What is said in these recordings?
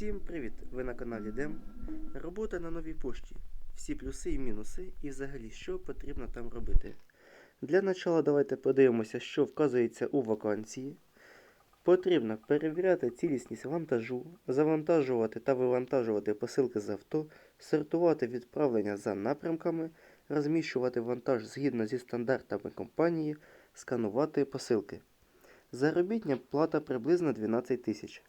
Всім привіт! Ви на каналі Дем. Робота на новій пошті. Всі плюси і мінуси, і взагалі що потрібно там робити. Для начала давайте подивимося, що вказується у вакансії. Потрібно перевіряти цілісність вантажу, завантажувати та вивантажувати посилки з авто, сортувати відправлення за напрямками, розміщувати вантаж згідно зі стандартами компанії, сканувати посилки. Заробітня плата приблизно 12 тисяч.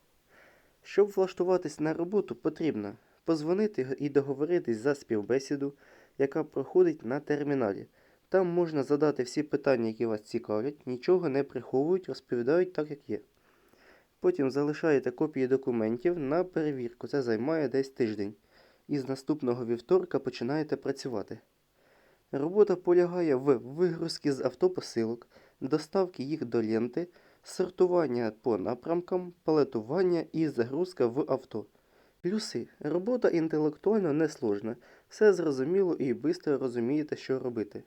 Щоб влаштуватись на роботу, потрібно позвонити і договоритись за співбесіду, яка проходить на терміналі. Там можна задати всі питання, які вас цікавлять, нічого не приховують, розповідають так, як є. Потім залишаєте копії документів на перевірку. Це займає десь тиждень. І з наступного вівторка починаєте працювати. Робота полягає в вигрузці з автопосилок, доставки їх до ленти, сортування по напрямкам, палетування і загрузка в авто. Плюси. Робота інтелектуально несложна, все зрозуміло і швидко розумієте, що робити.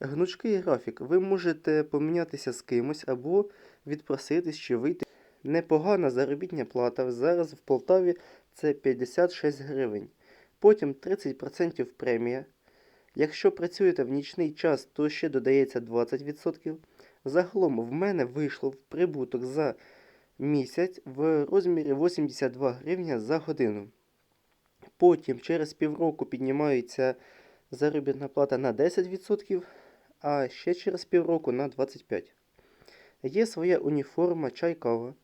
Гнучкий графік. Ви можете помінятися з кимось або відпроситись чи вийти. Непогана заробітня плата. Зараз в Полтаві це 56 гривень. Потім 30% премія. Якщо працюєте в нічний час, то ще додається 20%. Загалом в мене вийшло в прибуток за місяць в розмірі 82 гривня за годину. Потім через півроку піднімається заробітна плата на 10%, а ще через півроку на 25%. Є своя уніформа, чай, кава.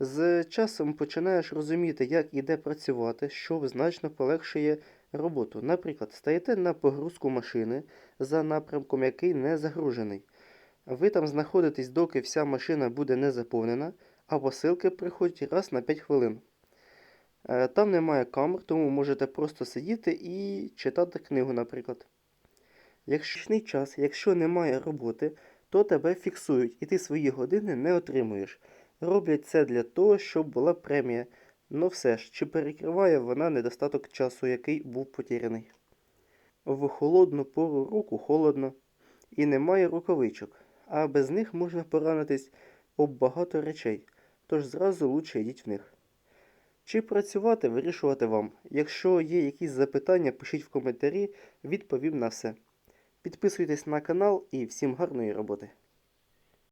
З часом починаєш розуміти, як і де працювати, що значно полегшує роботу. Наприклад, стаєте на погрузку машини за напрямком, який не загружений. Ви там знаходитесь, доки вся машина буде не заповнена, а посилки приходять раз на 5 хвилин. Е, Там немає камер, тому можете просто сидіти і читати книгу, наприклад. Якщо час, якщо немає роботи, то тебе фіксують і ти свої години не отримуєш. Роблять це для того, щоб була премія. Ну все ж, чи перекриває вона недостаток часу, який був потеряний. В холодну пору року холодно і немає рукавичок, а без них можна поранитись об багато речей, тож зразу лучше йдіть в них. Чи працювати, вирішувати вам. Якщо є якісь запитання, пишіть в коментарі, відповім на все. Підписуйтесь на канал і всім гарної роботи.